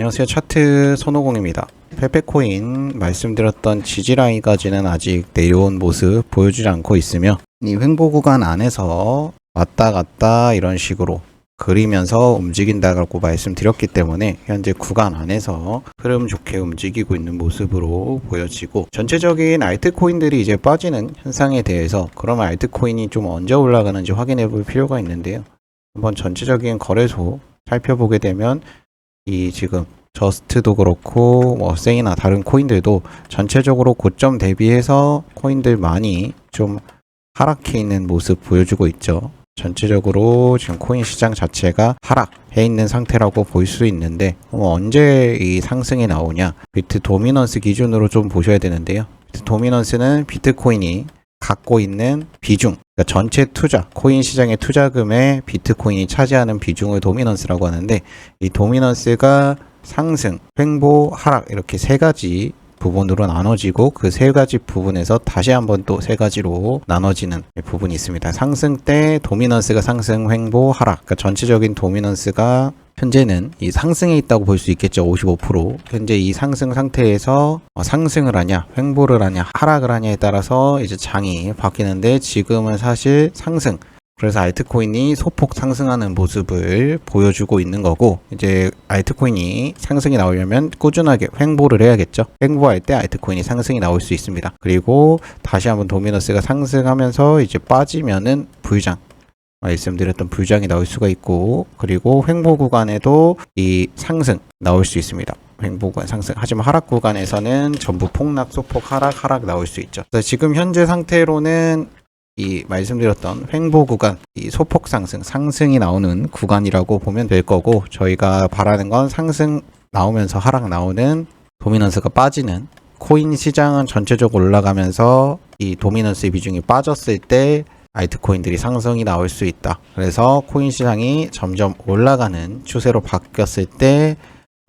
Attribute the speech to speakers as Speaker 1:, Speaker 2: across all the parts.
Speaker 1: 안녕하세요. 차트 손오공입니다. 페페코인 말씀드렸던 지지라인까지는 아직 내려온 모습 보여주지 않고 있으며 이 횡보 구간 안에서 왔다 갔다 이런 식으로 그리면서 움직인다고 말씀드렸기 때문에 현재 구간 안에서 흐름 좋게 움직이고 있는 모습으로 보여지고 전체적인 알트코인들이 이제 빠지는 현상에 대해서 그러면 알트코인이 좀 언제 올라가는지 확인해 볼 필요가 있는데요. 한번 전체적인 거래소 살펴보게 되면 이 지금 저스트도 그렇고 뭐 세이나 다른 코인들도 전체적으로 고점 대비해서 코인들 많이 좀 하락해 있는 모습 보여주고 있죠. 전체적으로 지금 코인 시장 자체가 하락해 있는 상태라고 볼 수 있는데 어, 언제 이 상승이 나오냐 비트 도미넌스 기준으로 좀 보셔야 되는데요. 비트 도미넌스는 비트코인이 갖고 있는 비중, 그러니까 전체 투자, 코인 시장의 투자금의 비트코인이 차지하는 비중을 도미넌스라고 하는데 이 도미넌스가 상승, 횡보, 하락 이렇게 세 가지 부분으로 나눠지고 그 세 가지 부분에서 다시 한번 또 세 가지로 나눠지는 부분이 있습니다. 상승 때 도미넌스가 상승, 횡보, 하락. 그러니까 전체적인 도미넌스가 현재는 이 상승에 있다고 볼 수 있겠죠. 55%. 현재 이 상승 상태에서 어, 상승을 하냐, 횡보를 하냐, 하락을 하냐에 따라서 이제 장이 바뀌는데 지금은 사실 상승. 그래서 알트코인이 소폭 상승하는 모습을 보여주고 있는 거고 이제 알트코인이 상승이 나오려면 꾸준하게 횡보를 해야겠죠. 횡보할 때 알트코인이 상승이 나올 수 있습니다. 그리고 다시 한번 도미너스가 상승하면서 이제 빠지면은 불장 말씀드렸던 불장이 나올 수가 있고 그리고 횡보 구간에도 이 상승 나올 수 있습니다. 횡보 구간 상승. 하지만 하락 구간에서는 전부 폭락, 소폭, 하락, 하락 나올 수 있죠. 지금 현재 상태로는 이 말씀드렸던 횡보 구간, 이 소폭 상승, 상승이 나오는 구간이라고 보면 될 거고 저희가 바라는 건 상승 나오면서 하락 나오는 도미넌스가 빠지는 코인 시장은 전체적으로 올라가면서 이 도미넌스의 비중이 빠졌을 때 알트코인들이 상승이 나올 수 있다. 그래서 코인 시장이 점점 올라가는 추세로 바뀌었을 때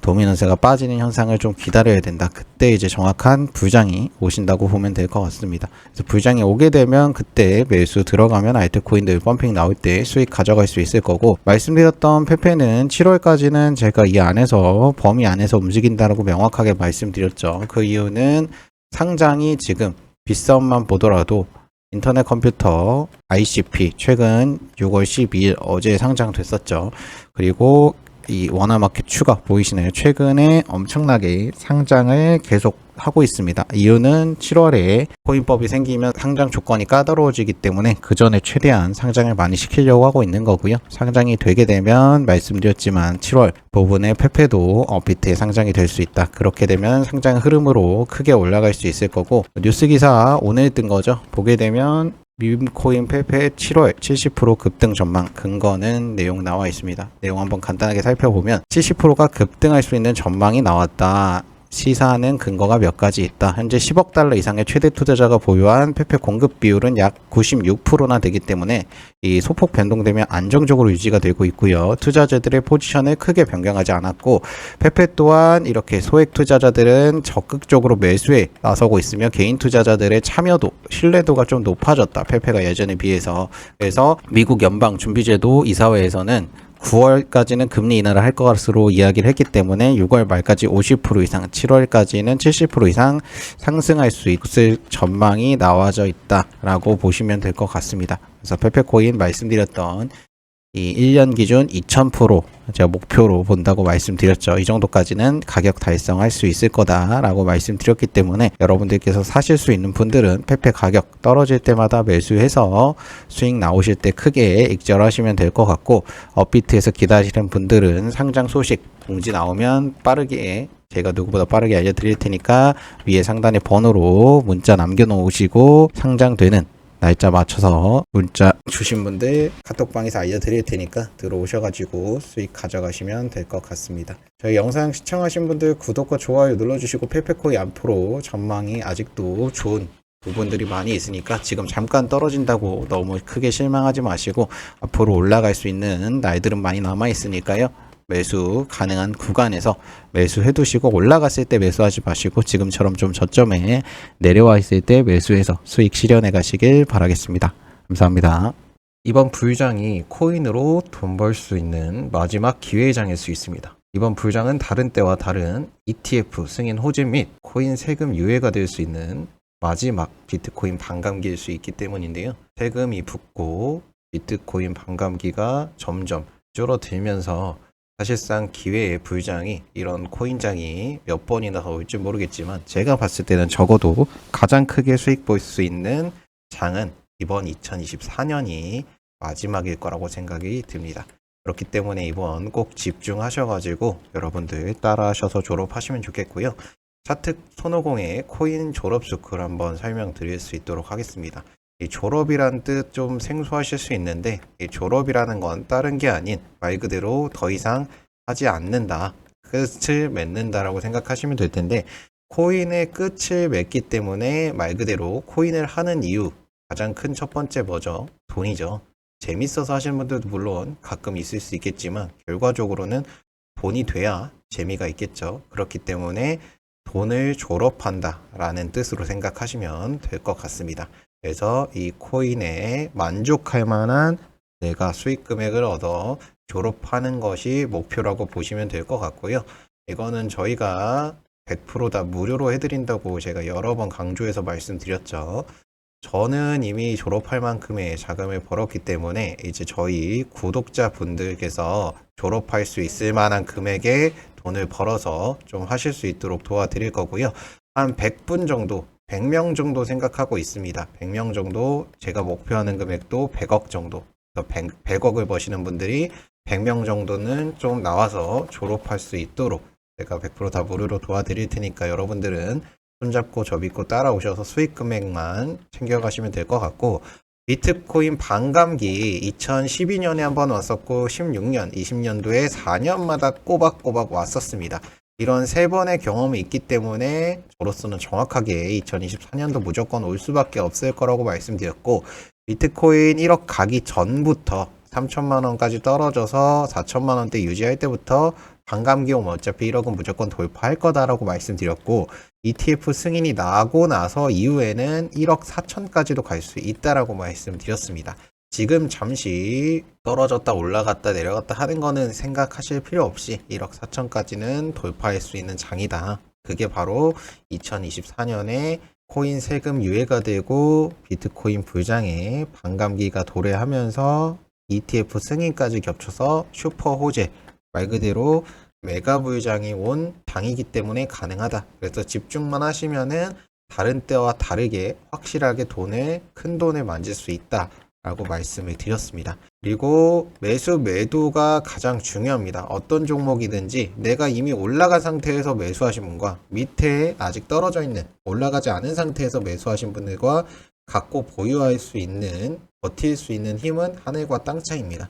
Speaker 1: 도미넌스가 빠지는 현상을 좀 기다려야 된다. 그때 이제 정확한 불장이 오신다고 보면 될 것 같습니다. 그래서 불장이 오게 되면 그때 매수 들어가면 알트코인들 펌핑 나올 때 수익 가져갈 수 있을 거고 말씀드렸던 페페는 7월까지는 제가 이 안에서 범위 안에서 움직인다라고 명확하게 말씀드렸죠. 그 이유는 상장이 지금 빗썸만 보더라도 인터넷 컴퓨터 ICP 최근 6월 12일 어제 상장됐었죠. 그리고 이 원화마켓 추가 보이시나요? 최근에 엄청나게 상장을 계속 하고 있습니다. 이유는 7월에 코인법이 생기면 상장 조건이 까다로워지기 때문에 그 전에 최대한 상장을 많이 시키려고 하고 있는 거고요. 상장이 되게 되면 말씀드렸지만 7월 부분에 페페도 업비트에 상장이 될 수 있다. 그렇게 되면 상장 흐름으로 크게 올라갈 수 있을 거고 뉴스 기사 오늘 뜬 거죠. 보게 되면 밈코인 페페 7월 70% 급등 전망 근거는 내용 나와 있습니다. 내용 한번 간단하게 살펴보면 70%가 급등할 수 있는 전망이 나왔다. 시사하는 근거가 몇 가지 있다. 현재 10억 달러 이상의 최대 투자자가 보유한 페페 공급 비율은 약 96%나 되기 때문에 이 소폭 변동되면 안정적으로 유지가 되고 있고요. 투자자들의 포지션을 크게 변경하지 않았고 페페 또한 이렇게 소액 투자자들은 적극적으로 매수에 나서고 있으며 개인 투자자들의 참여도 신뢰도가 좀 높아졌다. 페페가 예전에 비해서 그래서 미국 연방 준비제도 이사회에서는 9월까지는 금리 인하를 할 것으로 이야기를 했기 때문에 6월 말까지 50% 이상, 7월까지는 70% 이상 상승할 수 있을 전망이 나와져 있다라고 보시면 될 것 같습니다. 그래서 페페코인 말씀드렸던 이 1년 기준 2000% 제가 목표로 본다고 말씀드렸죠. 이 정도까지는 가격 달성할 수 있을 거다라고 말씀드렸기 때문에 여러분들께서 사실 수 있는 분들은 페페 가격 떨어질 때마다 매수해서 수익 나오실 때 크게 익절하시면 될 것 같고 업비트에서 기다리시는 분들은 상장 소식 공지 나오면 빠르게 제가 누구보다 빠르게 알려드릴 테니까 위에 상단에 번호로 문자 남겨놓으시고 상장되는 날짜 맞춰서 문자 주신 분들 카톡방에서 알려드릴 테니까 들어오셔가지고 수익 가져가시면 될 것 같습니다. 저희 영상 시청하신 분들 구독과 좋아요 눌러주시고 페페코이 앞으로 전망이 아직도 좋은 부분들이 많이 있으니까 지금 잠깐 떨어진다고 너무 크게 실망하지 마시고 앞으로 올라갈 수 있는 날들은 많이 남아 있으니까요. 매수 가능한 구간에서 매수해 두시고 올라갔을 때 매수하지 마시고 지금처럼 좀 저점에 내려와 있을 때 매수해서 수익 실현해 가시길 바라겠습니다. 감사합니다. 이번 불장이 코인으로 돈 벌 수 있는 마지막 기회장일 수 있습니다. 이번 불장은 다른 때와 다른 ETF 승인 호재 및 코인 세금 유예가 될 수 있는 마지막 비트코인 반감기일 수 있기 때문인데요. 세금이 붙고 비트코인 반감기가 점점 줄어들면서 사실상 기회의 불장이 이런 코인장이 몇 번이나 더 올지 모르겠지만 제가 봤을 때는 적어도 가장 크게 수익 볼 수 있는 장은 이번 2024년이 마지막일 거라고 생각이 듭니다. 그렇기 때문에 이번 꼭 집중하셔가지고 여러분들 따라하셔서 졸업하시면 좋겠고요. 차트 손오공의 코인 졸업 스쿨 한번 설명드릴 수 있도록 하겠습니다. 이 졸업이란 뜻 좀 생소하실 수 있는데 이 졸업이라는 건 다른 게 아닌 말 그대로 더 이상 하지 않는다. 끝을 맺는다라고 생각하시면 될 텐데 코인의 끝을 맺기 때문에 말 그대로 코인을 하는 이유 가장 큰 첫 번째 뭐죠? 돈이죠. 재밌어서 하시는 분들도 물론 가끔 있을 수 있겠지만 결과적으로는 돈이 돼야 재미가 있겠죠. 그렇기 때문에 돈을 졸업한다 라는 뜻으로 생각하시면 될 것 같습니다. 그래서 이 코인에 만족할 만한 내가 수익 금액을 얻어 졸업하는 것이 목표라고 보시면 될 것 같고요. 이거는 저희가 100%다 무료로 해드린다고 제가 여러 번 강조해서 말씀드렸죠. 저는 이미 졸업할 만큼의 자금을 벌었기 때문에 이제 저희 구독자 분들께서 졸업할 수 있을 만한 금액의 돈을 벌어서 좀 하실 수 있도록 도와드릴 거고요. 한 100분 정도, 100명 정도 생각하고 있습니다. 100명 정도 제가 목표하는 금액도 100억 정도. 100, 100 억을 버시는 분들이 100명 정도는 좀 나와서 졸업할 수 있도록 제가 100%다 무료로 도와드릴 테니까 여러분들은 손잡고 저 믿고 따라오셔서 수익 금액만 챙겨가시면 될 것 같고 비트코인 반감기 2012년에 한번 왔었고 16년, 20년도에 4년마다 꼬박꼬박 왔었습니다. 이런 세 번의 경험이 있기 때문에 저로서는 정확하게 2024년도 무조건 올 수밖에 없을 거라고 말씀드렸고 비트코인 1억 가기 전부터 3천만 원까지 떨어져서 4천만 원대 유지할 때부터 반감기 오면 어차피 1억은 무조건 돌파할 거다라고 말씀드렸고 ETF 승인이 나고 나서 이후에는 1억 4천까지도 갈 수 있다라고 말씀드렸습니다. 지금 잠시 떨어졌다 올라갔다 내려갔다 하는 거는 생각하실 필요 없이 1억 4천까지는 돌파할 수 있는 장이다. 그게 바로 2024년에 코인 세금 유예가 되고 비트코인 불장에 반감기가 도래하면서 ETF 승인까지 겹쳐서 슈퍼 호재 말 그대로 메가 불장이 온 당이기 때문에 가능하다. 그래서 집중만 하시면은 다른 때와 다르게 확실하게 돈을 큰 돈을 만질 수 있다. 라고 말씀을 드렸습니다. 그리고 매수 매도가 가장 중요합니다. 어떤 종목이든지 내가 이미 올라간 상태에서 매수하신 분과 밑에 아직 떨어져 있는 올라가지 않은 상태에서 매수하신 분들과 갖고 보유할 수 있는 버틸 수 있는 힘은 하늘과 땅 차이입니다.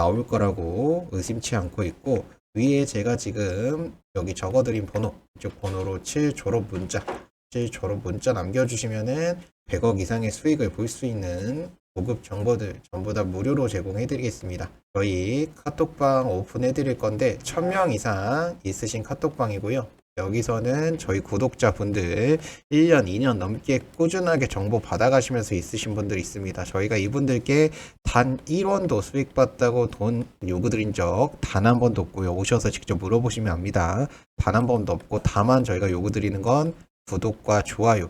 Speaker 1: 나올 거라고 의심치 않고 있고 위에 제가 지금 여기 적어드린 번호 이쪽 번호로 7 졸업 문자 7 졸업 문자 남겨주시면은 100억 이상의 수익을 볼 수 있는 고급 정보들 전부 다 무료로 제공해 드리겠습니다. 저희 카톡방 오픈해 드릴 건데 1000명 이상 있으신 카톡방이고요. 여기서는 저희 구독자분들 1년, 2년 넘게 꾸준하게 정보 받아가시면서 있으신 분들 있습니다. 저희가 이분들께 단 1원도 수익 봤다고 돈 요구드린 적 단 한 번도 없고요. 오셔서 직접 물어보시면 압니다. 단 한 번도 없고 다만 저희가 요구드리는 건 구독과 좋아요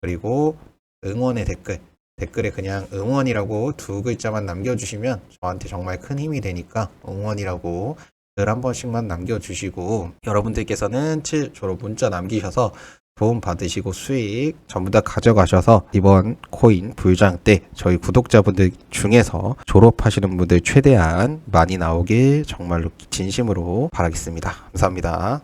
Speaker 1: 그리고 응원의 댓글 댓글에 그냥 응원이라고 두 글자만 남겨주시면 저한테 정말 큰 힘이 되니까 응원이라고 글한 번씩만 남겨주시고 여러분들께서는 7 졸업 문자 남기셔서 도움 받으시고 수익 전부 다 가져가셔서 이번 코인 불장 때 저희 구독자분들 중에서 졸업하시는 분들 최대한 많이 나오길 정말로 진심으로 바라겠습니다. 감사합니다.